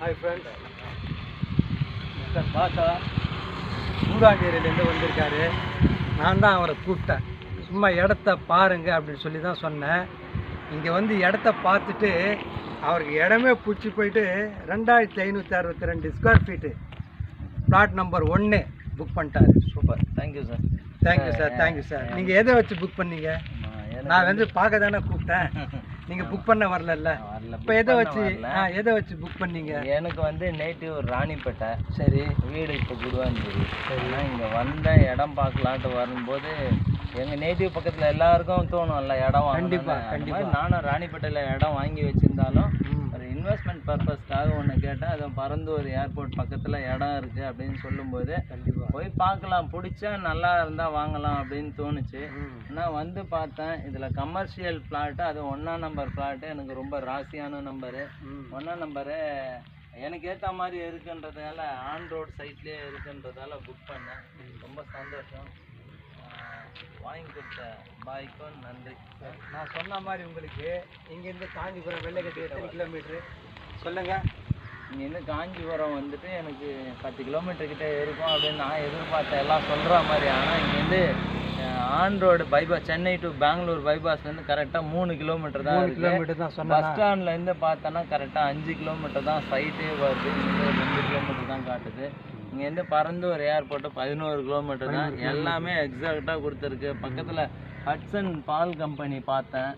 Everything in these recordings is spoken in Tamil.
ஹாய் ஃப்ரெண்ட்ஸ் மிஸ்டர் பாஷா கூடாஞ்சேரியிலேருந்து வந்திருக்காரு. நான் தான் அவரை கூப்பிட்டேன். சும்மா இடத்த பாருங்க அப்படின்னு சொல்லி தான் சொன்னேன். இங்கே வந்து இடத்த பார்த்துட்டு அவருக்கு இடமே பிடிச்சி போயிட்டு ரெண்டாயிரத்தி ஐநூற்றி அறுபத்தி ரெண்டு ஸ்கொயர் ஃபீட்டு பிளாட் நம்பர் ஒன்று புக் பண்ணிட்டாரு. Super thank you sir thank you sir thank you sir நீங்கள் எதை வச்சு புக் பண்ணீங்க? நான் வந்து பார்க்க தானே கூப்பிட்டேன். நீங்கள் புக் பண்ண வரலல்ல? வரல. இப்போ எதை வச்சு ஆ எதை வச்சு புக் பண்ணீங்க? எனக்கு வந்து நேட்டிவ் ராணிப்பேட்டை. சரி. வீடு இப்போ குடுவாஞ்சேரி. சரினா இங்கே வந்த இடம் பார்க்கலான்ட்டு வரும்போது எங்கள் நேட்டிவ் பக்கத்தில் எல்லாருக்கும் தோணும்ல இடம் வாங்கணும்னு. கண்டிப்பா, அந்த கண்டிப்பா. மாதிரி நானும் ராணிப்பேட்டையில் இடம் வாங்கி வச்சிருந்தாலும் பர்பஸ்க்காக ஒன்று கேட்டேன் அது பரந்தூர் ஏர்போர்ட் பக்கத்தில் இடம் இருக்குது அப்படின்னு சொல்லும்போது கண்டிப்பாக போய் பார்க்கலாம். பிடிச்சா நல்லா இருந்தால் வாங்கலாம் அப்படின்னு தோணுச்சு. நான் வந்து பார்த்தேன் இதில் கமர்ஷியல் பிளாட்டு அது ஒன்றா நம்பர் பிளாட்டு எனக்கு ரொம்ப ராசியான நம்பரு ம். ஒன்றா நம்பரு எனக்கு ஏற்ற மாதிரி இருக்குன்றதால ஆன் ரோட் சைட்லேயே இருக்குன்றதால புக் பண்ணேன். ரொம்ப சந்தோஷம். வாங்கி கொடுத்த பாய்க்கும் நன்றி. நான் சொன்ன மாதிரி உங்களுக்கு இங்கேருந்து காஞ்சிபுரம் வெள்ளைக்கட்டி எத்தனை கிலோமீட்ரு சொல்லுங்க. இங்கேருந்து காஞ்சிபுரம் வந்துட்டு எனக்கு பத்து கிலோமீட்டர் கிட்ட இருக்கும் அப்படின்னு நான் எதிர்பார்த்தேன் எல்லாம் சொல்கிற மாதிரி. ஆனால் இங்கேருந்து on road bypass Chennai to Bangalore பைபாஸ்லேருந்து கரெக்டாக மூணு கிலோமீட்டர் தான் கிலோமீட்டர் தான் பஸ் ஸ்டாண்ட்லேருந்து பார்த்தோன்னா கரெக்டாக அஞ்சு கிலோமீட்டர் தான் சைட்டே வருது. ரெண்டு கிலோமீட்டர் தான் காட்டுது. இங்கேருந்து பறந்தூர் ஏர்போர்ட்டு பதினோரு கிலோமீட்டர் தான். எல்லாமே எக்ஸாக்டாக கொடுத்துருக்கு. பக்கத்தில் ஹட்சன் பால் கம்பெனி பார்த்தேன்.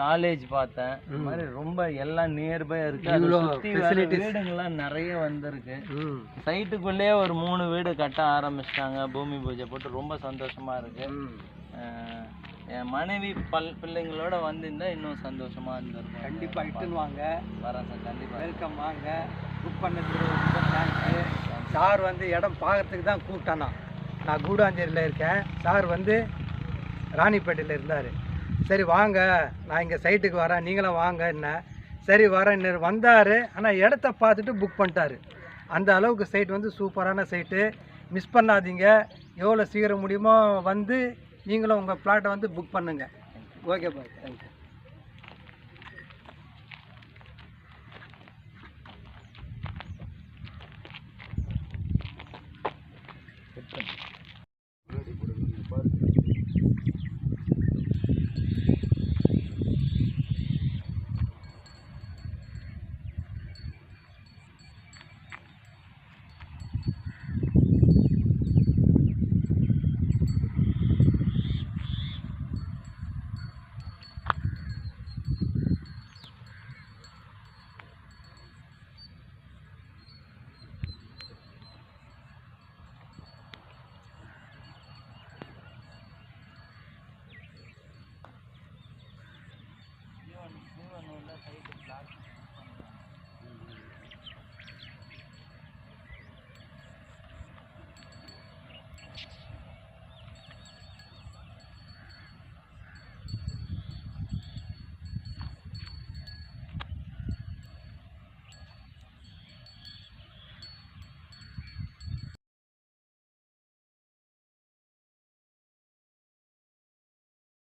காலேஜ் பார்த்தேன். இந்த மாதிரி ரொம்ப எல்லாம் நியர்பை இருக்கு. அதை இவ்வளோ சுத்தி வேற facilities. வீடுங்கள்லாம் நிறைய வந்திருக்கு. சைட்டுக்குள்ளேயே ஒரு மூணு வீடு கட்ட ஆரம்பிச்சிட்டாங்க. பூமி பூஜை போட்டு ரொம்ப சந்தோஷமா இருக்கு. என் மனைவி பல் பிள்ளைங்களோட வந்திருந்தா இன்னும் சந்தோஷமா இருந்திருக்கும். கண்டிப்பாக இட்டுன்னு வாங்க. வரேன் சார் கண்டிப்பா. வெல்கம் வாங்க. புக் பண்ணதுக்கு ரொம்ப தேங்க்ஸு சார் வந்து இடம் பார்க்கறதுக்கு தான் கூப்பிட்டானா. நான் கூடாஞ்சேரியில் இருக்கேன். சார் வந்து ராணிப்பேட்டையில் இருந்தார். சரி வாங்க. நான் இங்கே சைட்டுக்கு வரேன். நீங்களும் வாங்க என்ன. சரி வரேன். வந்தார். ஆனால் இடத்த பார்த்துட்டு புக் பண்ணிட்டாரு. அந்த அளவுக்கு சைட் வந்து சூப்பரான சைட்டு மிஸ் பண்ணாதீங்க. எவ்வளோ சீக்கிரம் முடியுமோ வந்து நீங்களும் உங்கள் பிளாட்டை வந்து புக் பண்ணுங்கள் okay bye thank you